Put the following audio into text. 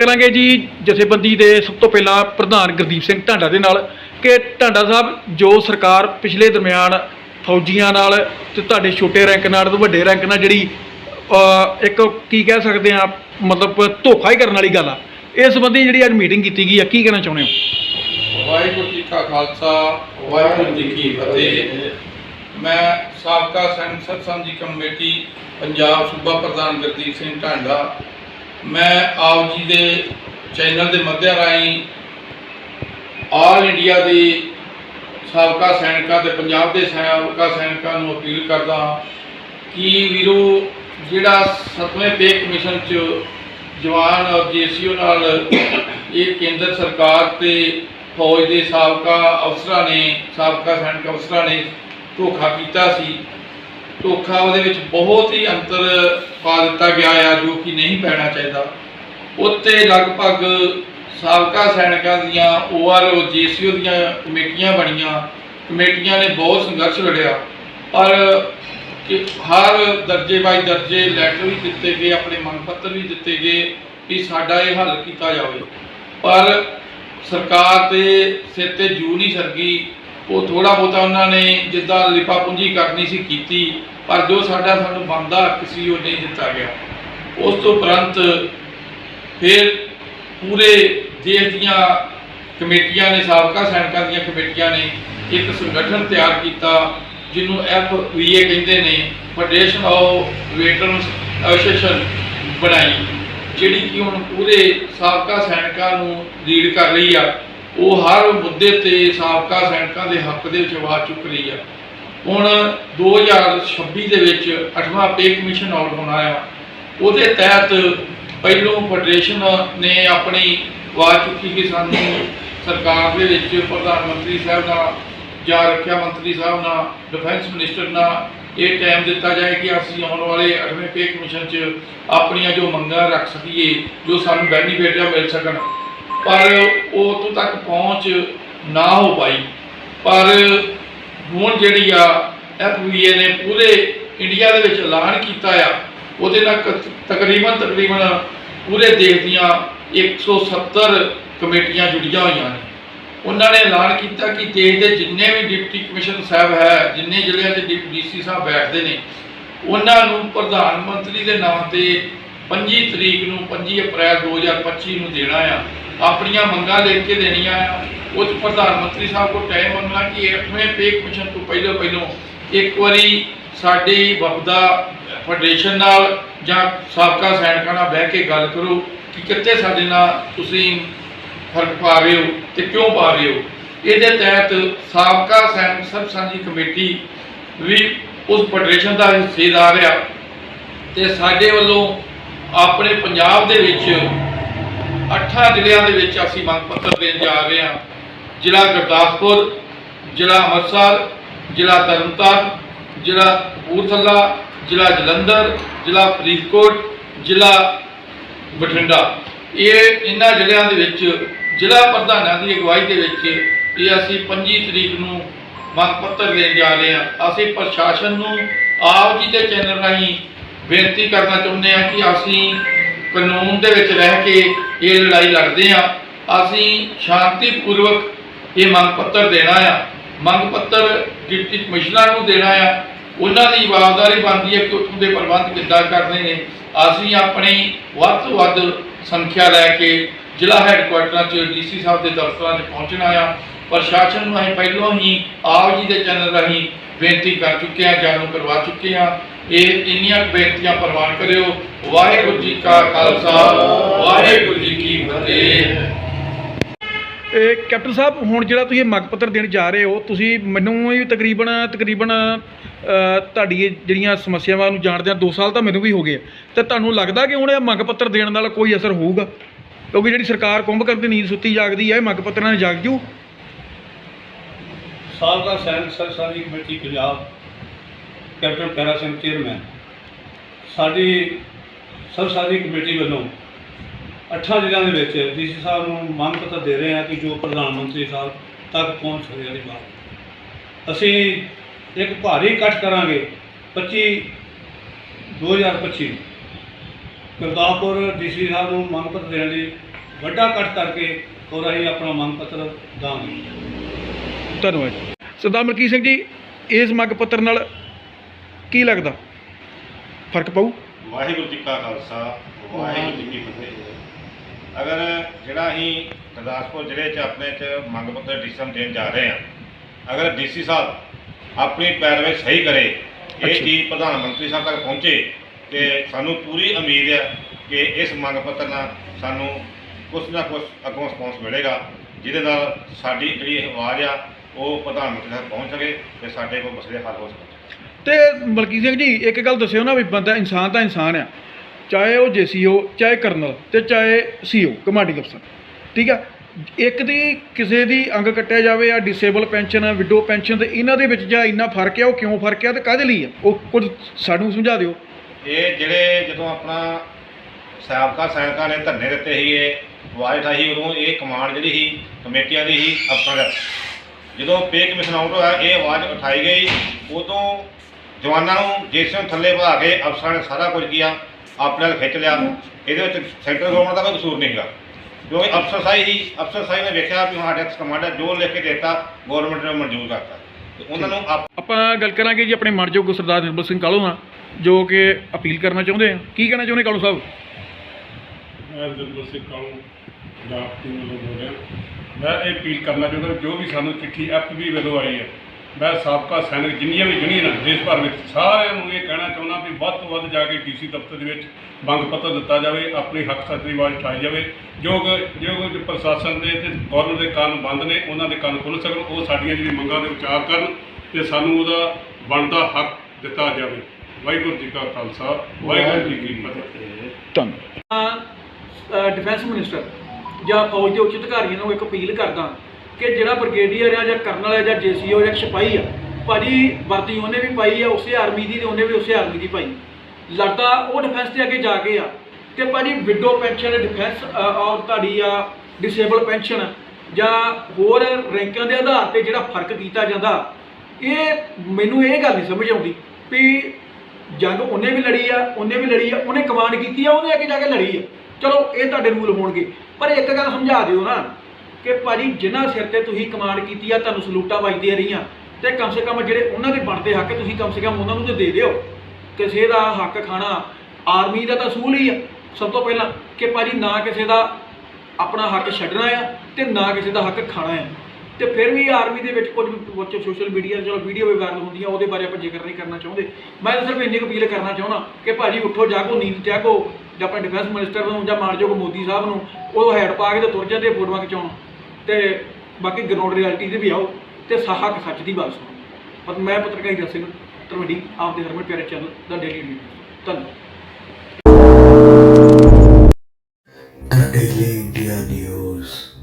ਕਰਾਂਗੇ ਜੀ ਜਥੇਬੰਦੀ ਦੇ ਸਭ ਤੋਂ ਪਹਿਲਾਂ ਪ੍ਰਧਾਨ ਗੁਰਦੀਪ ਸਿੰਘ ਢਾਂਡਾ ਦੇ ਨਾਲ ਕਿ ਢਾਂਡਾ ਸਾਹਿਬ, ਜੋ ਸਰਕਾਰ ਪਿਛਲੇ ਦਰਮਿਆਨ ਫੌਜੀਆਂ ਨਾਲ ਤੇ ਤੁਹਾਡੇ ਛੋਟੇ ਰੈਂਕ ਨਾਲ ਤੇ ਵੱਡੇ ਰੈਂਕ ਨਾਲ ਜਿਹੜੀ ਇੱਕ ਕੀ ਕਹਿ ਸਕਦੇ ਆ ਮਤਲਬ ਧੋਖਾ ਹੀ ਕਰਨ ਵਾਲੀ ਗੱਲ ਆ। ਇਸ ਸੰਬੰਧੀ ਜਿਹੜੀ ਅੱਜ ਮੀਟਿੰਗ ਕੀਤੀ ਗਈ ਆ, ਕੀ ਕਹਿਣਾ ਚਾਹੁੰਦੇ ਹੋ? ਵਾਹਿਗੁਰੂ ਜੀ ਕਾ ਖਾਲਸਾ, ਵਾਹਿਗੁਰੂ ਜੀ ਕੀ ਫਤਿਹ। ਮੈਂ ਸਾਬਕਾ ਸੰਸਦ ਸੰਘੀ ਕਮੇਟੀ, ਪੰਜਾਬ ਸੂਬਾ ਪ੍ਰਧਾਨ ਗੁਰਦੀਪ ਸਿੰਘ ਢਾਂਡਾ ਮੈਂ ਆਪ ਜੀ ਦੇ ਚੈਨਲ ਦੇ ਮਾਧਿਅਮ ਰਾਹੀਂ ਆਲ ਇੰਡੀਆ ਦੇ ਸਾਬਕਾ ਸੈਨਿਕਾਂ ਤੇ ਪੰਜਾਬ ਦੇ ਸਾਬਕਾ ਸੈਨਿਕਾਂ ਨੂੰ ਅਪੀਲ ਕਰਦਾ ਹਾਂ ਕਿ ਵੀਰੋ, ਜਿਹੜਾ ਸਤਵੇਂ ਪੇ ਕਮਿਸ਼ਨ ਚ ਜਵਾਨ ਔਰ ਜੀਸੀਓ ਨਾਲ ਇਹ ਕੇਂਦਰ ਸਰਕਾਰ ਤੇ ਫੌਜ ਦੇ ਸਾਬਕਾ ਅਫਸਰਾਂ ਨੇ, ਸਾਬਕਾ ਸੈਨਿਕ ਅਫਸਰਾਂ ਨੇ ਧੋਖਾ ਕੀਤਾ ਸੀ ਧੋਖਾ ਉਹਦੇ ਵਿੱਚ ਬਹੁਤ ਹੀ ਅੰਤਰ ਪਾ ਦਿੱਤਾ ਗਿਆ ਆ, ਜੋ ਕਿ ਨਹੀਂ ਪੈਣਾ ਚਾਹੀਦਾ। ਉੱਤੇ ਲਗਭਗ ਸਾਬਕਾ ਸੈਨਿਕਾਂ ਦੀਆਂ ਓਆਰਓ ਜੀਸੀਓ ਦੀਆਂ ਕਮੇਟੀਆਂ ਬਣੀਆਂ। ਕਮੇਟੀਆਂ ਨੇ ਬਹੁਤ ਸੰਘਰਸ਼ ਲੜਿਆ। ਪਰ ਕਿ ਹਰ ਦਰਜੇ ਬਾਈ ਦਰਜੇ ਲੈਟਰ ਵੀ ਦਿੱਤੇ ਗਏ, ਆਪਣੇ ਮੰਗ ਪੱਤਰ ਵੀ ਦਿੱਤੇ ਗਏ ਵੀ ਸਾਡਾ ਇਹ ਹੱਲ ਕੀਤਾ ਜਾਵੇ। ਪਰ ਸਰਕਾਰ ਦੇ ਸਿਰ ਤੇ ਜੂ ਨਹੀਂ ਸਰਗੀ। ਉਹ ਥੋੜਾ ਬਹੁਤਾ ਉਹਨਾਂ ਨੇ ਜਿੱਦਾਂ ਲਿਪਾ ਪੂੰਜੀ ਕਰਨੀ ਸੀ ਕੀਤੀ, ਪਰ ਜੋ ਸਾਡਾ ਸਾਨੂੰ ਬਣਦਾ ਹੱਕ ਸੀ, ਉਹ ਨਹੀਂ ਦਿੱਤਾ ਗਿਆ। ਉਸ ਤੋਂ ਉਪਰੰਤ ਫਿਰ ਪੂਰੇ ਦੇਸ਼ ਦੀਆਂ ਕਮੇਟੀਆਂ ਨੇ, ਸਾਬਕਾ ਸੈਨਿਕਾਂ ਦੀਆਂ ਕਮੇਟੀਆਂ ਨੇ ਇੱਕ ਸੰਗਠਨ ਤਿਆਰ ਕੀਤਾ, ਜਿਹਨੂੰ ਐਫਵੀਏ ਕਹਿੰਦੇ ਨੇ, ਫੈਡਰੇਸ਼ਨ ਆਫ ਵੈਟਰਨਸ ਐਸੋਸੀਏਸ਼ਨ ਬਣਾਈ, ਜਿਹੜੀ ਕਿ ਹੁਣ ਪੂਰੇ ਸਾਬਕਾ ਸੈਨਿਕਾਂ ਨੂੰ ਲੀਡ ਕਰ ਰਹੀ ਆ। ਉਹ ਹਰ ਮੁੱਦੇ ਤੇ ਸਾਬਕਾ ਸੈਨਿਕਾਂ ਦੇ ਹੱਕ ਦੇ ਵਿੱਚ ਆਵਾਜ਼ ਚੁੱਕ ਰਹੀ ਆ। ਹੁਣ 2026 ਦੇ ਵਿੱਚ 8ਵਾਂ ਪੇ ਕਮਿਸ਼ਨ ਆਊਟ ਹੋਣਾ ਆ। ਉਹਦੇ ਤਹਿਤ ਪਹਿਲੋਂ ਫੈਡਰੇਸ਼ਨ ਨੇ ਆਪਣੀ ਆਵਾਜ਼ ਚੁੱਕੀ ਕਿ ਸਾਨੂੰ ਸਰਕਾਰ ਦੇ ਵਿੱਚ ਪ੍ਰਧਾਨ ਮੰਤਰੀ ਸਾਹਿਬ ਨਾਲ ਜਾਂ ਰੱਖਿਆ ਮੰਤਰੀ ਸਾਹਿਬ ਨਾਲ, ਡਿਫੈਂਸ ਮਿਨਿਸਟਰ ਨਾਲ ਇਹ ਟਾਈਮ ਦਿੱਤਾ ਜਾਏ ਕਿ ਅਸੀਂ ਆਉਣ ਵਾਲੇ 8ਵੇਂ ਪੇ ਕਮਿਸ਼ਨ 'ਚ ਆਪਣੀਆਂ ਜੋ ਮੰਗਾਂ ਰੱਖ ਸਕੀਏ, ਜੋ ਸਾਨੂੰ ਬੈਨੀਫਿਟ ਆ ਮਿਲ ਸਕਣ। ਪਰ ਉਹ ਉਦੋਂ ਤੱਕ ਪਹੁੰਚ ਨਾ ਹੋ ਪਾਈ। ਪਰ ਹੁਣ ਜਿਹੜੀ ਆ ਐਫਬੀਏ ਨੇ ਪੂਰੇ ਇੰਡੀਆ ਦੇ ਵਿੱਚ ਐਲਾਨ ਕੀਤਾ ਆ, ਉਹਦੇ ਨਾਲ ਤਕਰੀਬਨ ਤਕਰੀਬਨ ਪੂਰੇ ਦੇਸ਼ ਦੀਆਂ 170 ਕਮੇਟੀਆਂ ਜੁੜੀਆਂ ਹੋਈਆਂ ਨੇ। ਉਹਨਾਂ ਨੇ ਐਲਾਨ ਕੀਤਾ ਕਿ ਦੇਸ਼ ਦੇ ਜਿੰਨੇ ਵੀ ਡਿਪਟੀ ਕਮਿਸ਼ਨ ਸਾਹਿਬ ਹੈ, ਜਿੰਨੇ ਜ਼ਿਲ੍ਹਿਆਂ 'ਚ ਡੀਸੀ ਸਾਹਿਬ ਬੈਠਦੇ ਨੇ, ਉਹਨਾਂ ਨੂੰ ਪ੍ਰਧਾਨ ਮੰਤਰੀ ਦੇ ਨਾਂ ਤੇ 25 ਤਰੀਕ ਨੂੰ 25 ਅਪ੍ਰੈਲ 2025 ਨੂੰ ਦੇਣਾ ਆ। ਆਪਣੀਆਂ ਮੰਗਾਂ ਲਿਖ ਕੇ ਦੇਣੀਆਂ ਆ। ਉਹ 'ਚ ਪ੍ਰਧਾਨ ਮੰਤਰੀ ਸਾਹਿਬ ਕੋਲ ਟਾਈਮ ਮੰਗਣਾ ਕਿ 8ਵੇਂ ਪੇ ਕਮਿਸ਼ਨ ਤੋਂ ਪਹਿਲਾਂ ਪਹਿਲਾਂ ਇੱਕ ਵਾਰੀ ਸਾਡੀ ਵਫਦਾ ਫੈਡਰੇਸ਼ਨ ਨਾਲ ਜਾਂ ਸਾਬਕਾ ਸੈਨਿਕਾਂ ਨਾਲ ਬਹਿ ਕੇ ਗੱਲ ਕਰੋ ਕਿ ਕਿੱਥੇ ਸਾਡੇ ਨਾਲ ਤੁਸੀਂ ਫ਼ਰਕ ਪਾ ਰਹੇ ਹੋ ਤੇ ਕਿਉਂ ਪਾ ਰਹੇ ਹੋ। ਇਹਦੇ ਤਹਿਤ ਸਾਬਕਾ ਸੈਨਿਕ ਸਭ ਕਮੇਟੀ ਵੀ ਉਸ ਫੈਡਰੇਸ਼ਨ ਦਾ ਹਿੱਸੇਦਾਰ ਆ ਤੇ ਸਾਡੇ ਵੱਲੋਂ ਆਪਣੇ ਪੰਜਾਬ ਦੇ ਵਿੱਚ ਅੱਠਾਂ ਜ਼ਿਲ੍ਹਿਆਂ ਦੇ ਵਿੱਚ ਅਸੀਂ ਮੰਗ ਪੱਤਰ ਦੇਣ ਜਾ ਰਹੇ ਹਾਂ। ਜ਼ਿਲ੍ਹਾ ਗੁਰਦਾਸਪੁਰ, ਜ਼ਿਲ੍ਹਾ ਅੰਮ੍ਰਿਤਸਰ, ਜ਼ਿਲ੍ਹਾ ਤਰਨਤਾਰਨ, ਜ਼ਿਲ੍ਹਾ ਕਪੂਰਥਲਾ, ਜ਼ਿਲ੍ਹਾ ਜਲੰਧਰ, ਜ਼ਿਲ੍ਹਾ ਫਰੀਦਕੋਟ, ਜ਼ਿਲ੍ਹਾ ਬਠਿੰਡਾ। ਇਹ ਇਹਨਾਂ ਜ਼ਿਲ੍ਹਿਆਂ ਦੇ ਵਿੱਚ ਜ਼ਿਲ੍ਹਾ ਪ੍ਰਧਾਨਾਂ ਦੀ ਅਗਵਾਈ ਦੇ ਵਿੱਚ ਇਹ ਅਸੀਂ 25 ਤਰੀਕ ਨੂੰ ਮੰਗ ਪੱਤਰ ਦੇਣ ਜਾ ਰਹੇ ਹਾਂ। ਅਸੀਂ ਪ੍ਰਸ਼ਾਸਨ ਨੂੰ ਆਪ ਜੀ ਦੇ ਚੈਨਲ ਰਾਹੀਂ ਬੇਨਤੀ ਕਰਨਾ ਚਾਹੁੰਦੇ ਹਾਂ ਕਿ ਅਸੀਂ ਕਾਨੂੰਨ ਦੇ ਵਿੱਚ ਰਹਿ ਕੇ ਇਹ ਲੜਾਈ ਲੜਦੇ ਹਾਂ। ਅਸੀਂ ਸ਼ਾਂਤੀਪੂਰਵਕ ਇਹ ਮੰਗ ਪੱਤਰ ਦੇਣਾ ਆ। ਮੰਗ ਪੱਤਰ ਡਿਪਟੀ ਕਮਿਸ਼ਨਰ ਨੂੰ ਦੇਣਾ ਆ। ਉਹਨਾਂ ਦੀ ਜਵਾਬਦਾਰੀ ਬਣਦੀ ਹੈ ਕਿ ਉੱਥੋਂ ਦੇ ਪ੍ਰਬੰਧ ਕਿੱਦਾਂ ਕਰਨੇ ਨੇ। ਅਸੀਂ ਆਪਣੀ ਵੱਧ ਤੋਂ ਵੱਧ ਸੰਖਿਆ ਲੈ ਕੇ ਜ਼ਿਲ੍ਹਾ ਹੈੱਡਕੁਆਟਰਾਂ 'ਚ ਡੀਸੀ ਸਾਹਿਬ ਦੇ ਦਫ਼ਤਰਾਂ 'ਚ ਪਹੁੰਚਣਾ ਆ। ਪ੍ਰਸ਼ਾਸਨ ਨੂੰ ਅਸੀਂ ਪਹਿਲਾਂ ਹੀ ਆਪ ਜੀ ਦੇ ਚੈਨਲ ਰਾਹੀਂ ਬੇਨਤੀ ਕਰ ਚੁੱਕੇ ਹਾਂ, ਜਾਣੂ ਕਰਵਾ ਚੁੱਕੇ ਹਾਂ। ਇਹ ਇੰਨੀਆਂ ਬੇਨਤੀਆਂ ਪ੍ਰਵਾਨ ਕਰਿਓ। ਵਾਹਿਗੁਰੂ ਜੀ ਕਾ ਖਾਲਸਾ ਵਾਹਿਗੁਰੂ ਜੀ ਕੀ ਫਤਿਹ। ਇਹ ਕੈਪਟਨ ਸਾਹਿਬ ਹੁਣ ਜਿਹੜਾ ਤੁਸੀਂ ਮੰਗ ਪੱਤਰ ਦੇਣ ਜਾ ਰਹੇ ਹੋ ਤੁਸੀਂ ਮੈਨੂੰ ਵੀ ਤਕਰੀਬਨ ਤਕਰੀਬਨ ਤੁਹਾਡੀ ਜਿਹੜੀਆਂ ਸਮੱਸਿਆਵਾਂ ਨੂੰ ਜਾਣਦਿਆਂ 2 ਸਾਲ ਤਾਂ ਮੈਨੂੰ ਵੀ ਹੋ ਗਏ ਆ। ਤੇ ਤੁਹਾਨੂੰ ਲੱਗਦਾ ਕਿ ਹੁਣ ਇਹ ਮੰਗ ਪੱਤਰ ਦੇਣ ਨਾਲ ਕੋਈ ਅਸਰ ਹੋਊਗਾ? ਕਿਉਂਕਿ ਜਿਹੜੀ ਸਰਕਾਰ ਕੁੰਭਕਰਨ ਦੀ ਨੀਂਦ ਸੁੱਤੀ ਜਾਗਦੀ ਹੈ ਇਹ ਮੰਗ ਪੱਤਰਾਂ ਨਾਲ ਜਾਗ ਜੂ? ਸਾਬਕਾ ਸੈਨਿਕ ਸਰਸਾਰੀ committee Punjab captain Para Singh chairman. ਸਾਡੀ ਸਰਸਾਰੀ ਕਮੇਟੀ ਵੱਲੋਂ ਅੱਠਾਂ ਜ਼ਿਲ੍ਹਿਆਂ ਦੇ ਵਿੱਚ ਡੀਸੀ ਸਾਹਿਬ ਨੂੰ ਮੰਗ ਪੱਤਰ ਦੇ ਰਹੇ ਹਾਂ ਕਿ ਜੋ ਪ੍ਰਧਾਨ ਮੰਤਰੀ ਸਾਹਿਬ ਤੱਕ ਪਹੁੰਚ ਸਕੇ ਵਾਲੀ ਬਾਤ। ਅਸੀਂ ਇੱਕ ਭਾਰੀ ਇਕੱਠ ਕਰਾਂਗੇ 25 2025 ਗੁਰਦਾਸਪੁਰ ਡੀਸੀ ਸਾਹਿਬ ਨੂੰ ਮੰਗ ਪੱਤਰ ਦੇਣ ਲਈ ਵੱਡਾ ਇਕੱਠ ਕਰਕੇ ਔਰ ਅਸੀਂ ਆਪਣਾ ਮੰਗ ਪੱਤਰ ਦਾਂਗੇ। ਧੰਨਵਾਦ ਸਰਦਾਰ ਮਲਕੀਤ ਸਿੰਘ ਜੀ, ਇਸ ਮੰਗ ਪੱਤਰ ਨਾਲ ਕੀ ਲੱਗਦਾ? ਫ਼ਰਕ ਪਊ? ਵਾਹਿਗੁਰੂ ਜੀ ਕਾ ਖਾਲਸਾ ਵਾਹਿਗੁਰੂ ਜੀ ਕੀ ਫਤਿਹ। ਅਗਰ ਜਿਹੜਾ ਅਸੀਂ ਗੁਰਦਾਸਪੁਰ ਜ਼ਿਲ੍ਹੇ 'ਚ ਆਪਣੇ 'ਚ ਮੰਗ ਪੱਤਰ ਡਿਸੀਜਨ ਦੇਣ ਜਾ ਰਹੇ ਹਾਂ ਅਗਰ ਡੀਸੀ ਸਾਹਿਬ ਆਪਣੀ ਪੈਰਵਾਈ ਸਹੀ ਕਰੇ। ਇਹ ਚੀਜ਼ ਪ੍ਰਧਾਨ ਮੰਤਰੀ ਸਾਹਿਬ ਤੱਕ ਪਹੁੰਚੇ ਤੇ ਸਾਨੂੰ ਪੂਰੀ ਉਮੀਦ ਹੈ ਕਿ ਇਸ ਮੰਗ ਪੱਤਰ ਨਾਲ ਸਾਨੂੰ ਕੁਛ ਨਾ ਕੁਛ ਅੱਗੋਂ ਰਿਸਪੌਂਸ ਮਿਲੇਗਾ ਜਿਹਦੇ ਨਾਲ ਸਾਡੀ ਜਿਹੜੀ ਆਵਾਜ਼ ਆ ਉਹ ਪ੍ਰਧਾਨ ਮੰਤਰੀ ਤੱਕ ਪਹੁੰਚ ਸਕੇ ਤੇ ਸਾਡੇ ਕੋਲ ਮਸਲੇ ਹੱਲ ਹੋ ਸਕਣ। ਤੇ ਮਲਕੀਤ ਸਿੰਘ ਜੀ, ਇੱਕ ਗੱਲ ਦੱਸਿਓ ਨਾ ਵੀ ਬੰਦਾ ਇਨਸਾਨ ਤਾਂ ਇਨਸਾਨ ਆ। ਚਾਹੇ ਉਹ ਜੇਸੀਓ, ਚਾਹੇ ਕਰਨਲ ਤੇ ਚਾਹੇ ਸੀਓ, ਕਮਾਂਡਿੰਗ ਅਫਸਰ। ਠੀਕ ਆ? ਇੱਕ ਦੀ ਕਿਸੇ ਦੀ ਅੰਗ ਕੱਟਿਆ ਜਾਵੇ ਆ ਡਿਸੇਬਲ ਪੈਨਸ਼ਨ ਵਿਡੋ ਪੈਨਸ਼ਨ ਤੇ ਇਹਨਾਂ ਦੇ ਵਿੱਚ ਜਾਂ ਇੰਨਾ ਫ਼ਰਕ ਆ, ਉਹ ਕਿਉਂ ਫ਼ਰਕ ਆ ਤੇ ਕਾਹਦੇ ਲਈ ਆ? ਉਹ ਕੁਝ ਸਾਨੂੰ ਸਮਝਾ ਦਿਓ। ਇਹ ਜਿਹੜੇ ਜਦੋਂ ਆਪਣਾ ਸਾਬਕਾ ਸੈਨਿਕਾਂ ਨੇ ਧਰਨੇ ਦਿੱਤੇ ਸੀ, ਇਹ ਆਵਾਜ਼ ਉਠਾਈ ਉਦੋਂ ਇਹ ਕਮਾਂਡ ਜਿਹੜੀ ਸੀ, ਕਮੇਟੀਆਂ ਦੀ ਸੀ, ਅਫਸਰਾਂ ਦਾ। ਜਦੋਂ ਪੇ ਕਮਿਸ਼ਨ ਆਊਟ ਹੋਇਆ, ਇਹ ਆਵਾਜ਼ ਉਠਾਈ ਗਈ, ਉਦੋਂ ਜਵਾਨਾਂ ਨੂੰ ਜੇਸੀਆਂ ਥੱਲੇ ਵਧਾ ਕੇ ਅਫਸਰਾਂ ਨੇ ਸਾਰਾ ਕੁਝ ਕੀਤਾ ਆਪਣੇ ਨਾਲ ਖਿੱਚ ਲਿਆ ਇਹਦੇ ਵਿੱਚ ਸੈਂਟਰ ਗਵਰਨਮੈਂਟ ਦਾ ਕੋਈ ਕਸੂਰ ਨਹੀਂ ਹੈਗਾ। ਕਿਉਂਕਿ ਅਫਸਰ ਸਾਈ ਹੀ ਅਫਸਰ ਸਾਈ ਨੇ ਵੇਖਿਆ ਵੀ ਸਾਡੇ ਕਮਾਂਡ ਹੈ ਜੋ ਲਿਖ ਕੇ ਦਿੱਤਾ ਗਵਰਨਮੈਂਟ ਨੇ ਮਨਜ਼ੂਰ ਕਰਤਾ। ਤੇ ਉਹਨਾਂ ਨੂੰ ਆਪ ਗੱਲ ਕਰਾਂਗੇ ਜੀ ਆਪਣੇ ਮਨਯੋਗ ਸਰਦਾਰ ਨਿਰਮਲ ਸਿੰਘ ਕਾਲੂ ਨਾਲ ਜੋ ਕਿ ਅਪੀਲ ਕਰਨਾ ਚਾਹੁੰਦੇ ਆ। ਕੀ ਕਹਿਣਾ ਚਾਹੁੰਦੇ ਕਾਲੂ ਸਾਹਿਬ? ਮੈਂ ਦਿਲਬਰ ਸਿੰਘ ਕਾਲੂ ਪੰਜਾਬ ਟੀਮ ਵੱਲੋਂ ਬੋਲ ਰਿਹਾ। ਮੈਂ ਇਹ ਅਪੀਲ ਕਰਨਾ ਚਾਹੁੰਦਾ ਜੋ ਵੀ ਸਾਨੂੰ ਚਿੱਠੀ ਐਫਬੀ ਵੱਲੋਂ ਆਈ ਹੈ ਮੈਂ ਸਾਬਕਾ ਸੈਨਿਕ ਜਿੰਨੀਆਂ ਵੀ ਯੂਨੀਅਨਾਂ ਦੇਸ਼ ਭਰ ਵਿੱਚ ਸਾਰਿਆਂ ਨੂੰ ਇਹ ਕਹਿਣਾ ਚਾਹੁੰਦਾ ਵੀ ਵੱਧ ਤੋਂ ਵੱਧ ਜਾ ਕੇ ਡੀਸੀ ਦਫ਼ਤਰ ਦੇ ਵਿੱਚ ਮੰਗ ਪੱਤਰ ਦਿੱਤਾ ਜਾਵੇ ਆਪਣੀ ਹੱਕ ਸੱਚ ਦੀ ਆਵਾਜ਼ ਉਠਾਈ ਜਾਵੇ। ਜੋ ਕਿ- ਜੋ ਕਿ ਪ੍ਰਸ਼ਾਸਨ ਦੇ ਤੇ ਗਵਰਨਮੈਂਟ ਦੇ ਕੰਨ ਬੰਦ ਨੇ ਉਹਨਾਂ ਦੇ ਕੰਨ ਖੁੱਲ੍ਹ ਸਕਣ ਉਹ ਸਾਡੀਆਂ ਜਿਹੜੀ ਮੰਗਾਂ ਦੇ ਵਿਚਾਰ ਕਰਨ ਤੇ ਸਾਨੂੰ ਉਹਦਾ ਬਣਦਾ ਹੱਕ ਦਿੱਤਾ ਜਾਵੇ। ਵਾਹਿਗੁਰੂ ਜੀ ਕਾ ਖਾਲਸਾ ਵਾਹਿਗੁਰੂ ਜੀ ਕੀ ਫਤਿਹ। ਧੰਨਵਾਦ। ਡਿਫੈਂਸ ਮਿਨਿਸਟਰ ਜਾਂ ਫੌਜ ਦੇ ਉੱਚ ਅਧਿਕਾਰੀਆਂ ਨੂੰ ਇੱਕ ਅਪੀਲ ਕਰਦਾ ਕਿ ਜਿਹੜਾ ਬ੍ਰਿਗੇਡੀਅਰ ਆ ਜਾਂ ਕਰਨਲ ਆ ਜਾਂ ਜੀਸੀਓ ਜਾਂ ਸਿਪਾਹੀ ਆ, ਭਾਜੀ ਵਰਦੀ ਉਹਨੇ ਵੀ ਪਾਈ ਆ, ਉਸੇ ਆਰਮੀ ਦੀ ਤੇ ਉਹਨੇ ਵੀ ਉਸੇ ਆਰਮੀ ਦੀ ਪਾਈ। ਲੜਦਾ ਉਹ ਡਿਫੈਂਸ ਦੇ ਅੱਗੇ ਜਾ ਕੇ ਆ। ਤੇ ਭਾਜੀ ਵਿਡੋ ਪੈਨਸ਼ਨ ਡਿਫੈਂਸ ਔਰ ਤੁਹਾਡੀ ਆ ਡਿਸੇਬਲ ਪੈਨਸ਼ਨ ਜਾਂ ਹੋਰ ਰੈਂਕਾਂ ਦੇ ਆਧਾਰ ਤੇ ਜਿਹੜਾ ਫ਼ਰਕ ਕੀਤਾ ਜਾਂਦਾ, ਇਹ ਮੈਨੂੰ ਇਹ ਗੱਲ ਨਹੀਂ ਸਮਝ ਆਉਂਦੀ ਵੀ ਜੰਗ ਉਹਨੇ ਵੀ ਲੜੀ ਆ, ਉਹਨੇ ਵੀ ਲੜੀ ਆ, ਉਹਨੇ ਕਮਾਂਡ ਕੀਤੀ ਆ ਉਹਨੇ ਅੱਗੇ ਜਾ ਕੇ ਲੜੀ ਆ। ਚਲੋ, ਇਹ ਤੁਹਾਡੇ ਰੂਲ ਹੋਣਗੇ। ਪਰ ਇੱਕ ਗੱਲ ਸਮਝਾ ਦਿਓ ਨਾ। ਕਿ ਭਾਜੀ ਜਿਨ੍ਹਾਂ ਸਿਰ ਤੇ ਤੁਸੀਂ ਕਮਾਂਡ ਕੀਤੀ ਆ, ਤੁਹਾਨੂੰ ਸਲੂਟਾਂ ਵੱਜਦੀਆਂ ਰਹੀਆਂ ਤੇ ਕਮ ਸੇ ਕਮ ਜਿਹੜੇ ਉਹਨਾਂ ਦੇ ਬਣਦੇ ਹੱਕ ਤੁਸੀਂ ਕਮ ਸੇ ਕਮ ਉਹਨਾਂ ਨੂੰ ਤੇ ਦੇ ਦਿਓ। ਕਿਸੇ ਦਾ ਹੱਕ ਖਾਣਾ ਆਰਮੀ ਦਾ ਤਾਂ ਅਸੂਲ ਹੀ ਆ। ਸਭ ਤੋਂ ਪਹਿਲਾਂ ਕਿ ਭਾਜੀ ਨਾ ਕਿਸੇ ਦਾ ਆਪਣਾ ਹੱਕ ਛੱਡਣਾ ਆ ਤੇ ਨਾ ਕਿਸੇ ਦਾ ਹੱਕ ਖਾਣਾ ਆ। ਤੇ ਫਿਰ ਵੀ ਆਰਮੀ ਦੇ ਵਿੱਚ ਕੁਝ ਬੱਚੇ ਸੋਸ਼ਲ ਮੀਡੀਆ ਚਲੋ ਵੀਡੀਓ ਵੀ ਵਾਇਰਲ ਹੁੰਦੀਆਂ, ਉਹਦੇ ਬਾਰੇ ਆਪਾਂ ਜ਼ਿਕਰ ਨਹੀਂ ਕਰਨਾ ਚਾਹੁੰਦੇ। ਮੈਂ ਤਾਂ ਸਿਰਫ ਇੰਨੀ ਅਪੀਲ ਕਰਨਾ ਚਾਹੁੰਦਾ ਕਿ ਭਾਜੀ ਉੱਠੋ, ਜਾਗੋ, ਨੀਂਦ ਤਿਆਗੋ ਜਾਂ ਆਪਣੇ ਡਿਫੈਂਸ ਮਿਨਿਸਟਰ ਨੂੰ ਜਾਂ ਮਾਨਯੋਗ ਮੋਦੀ ਸਾਹਿਬ ਨੂੰ ਉਹ ਹੈਡ ਪਾ ਕੇ ਤੇ ਤੁਰ ਜਾਂਦੇ ਫੋਟੋਆਂ ਖਿਚਾਉਣ। ਤੇ ਬਾਕੀ ਗਰਾਊਂਡ ਰਿਐਲਿਟੀ ਤੇ ਵੀ ਆਓ ਤੇ ਸਾ ਸੱਚ ਦੀ ਗੱਲ ਸੁਣੋ। ਪਰ ਮੈਂ ਪੱਤਰਕਾਰੀ ਰਸ ਸਿੰਘ ਤਰਵੱਡੀ ਆਪਦੇ ਹਰਮਨ ਪਿਆਰੇ ਚੈਨਲ ਦਾ ਡੇਲੀ ਨਿਊਜ਼ ਧੰਨਵਾਦ। Daily India News.